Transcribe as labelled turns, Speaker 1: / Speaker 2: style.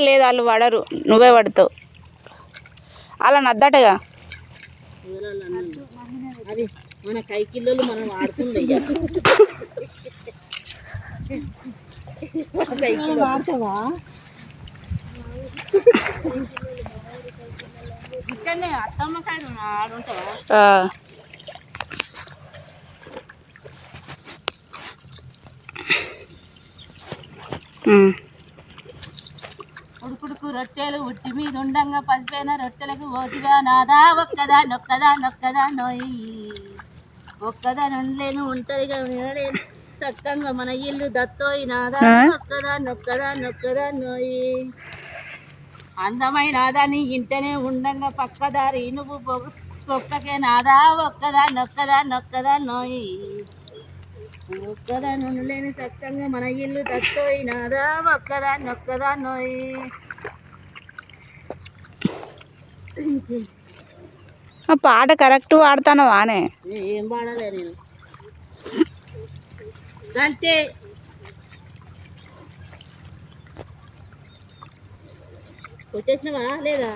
Speaker 1: లేదు వాళ్ళు పడరు. నువ్వే పడతావు. అలా నద్దటగా?
Speaker 2: అది మన కైకిల్లోలు మనం ఇక్కడనే అత్తమ్మ కాడ ఆడుంటావా
Speaker 1: ఆ. ఉమ్.
Speaker 2: ఉడుకుడుకు రొట్టెలు ఉట్టి మీద ఉండంగా పసిపోయిన రొట్టెలకు ఓతివా నాదా. ఒక్కదా నొక్కదా నొక్కదా నోయి. ఒక్కదా నొనలేను ఒంటరిగా నిలలేను చక్కగా మన ఇల్లు దత్తోయి నాదా.
Speaker 1: ఆ?
Speaker 2: ఒక్కదా నొక్కదా నొక్కదా నోయి. అందమైన దాని ఇంటనే ఉండంగా పక్కదారి. నువ్వు ఒక్కకే నాదా. ఒక్కదా నొక్కదా నొక్కదా నోయి. ఒక్కదా నొనలేని చక్కగా మన ఇల్లు దత్తోయి నాదా ఒక్కదా నొక్కదా నోయి
Speaker 1: ఆ పాట కరెక్ట్ పాడుతాను వానే.
Speaker 2: ఏ- ఏం పాడాలి నేను? అంతే కొట్టేసినవా లేదా?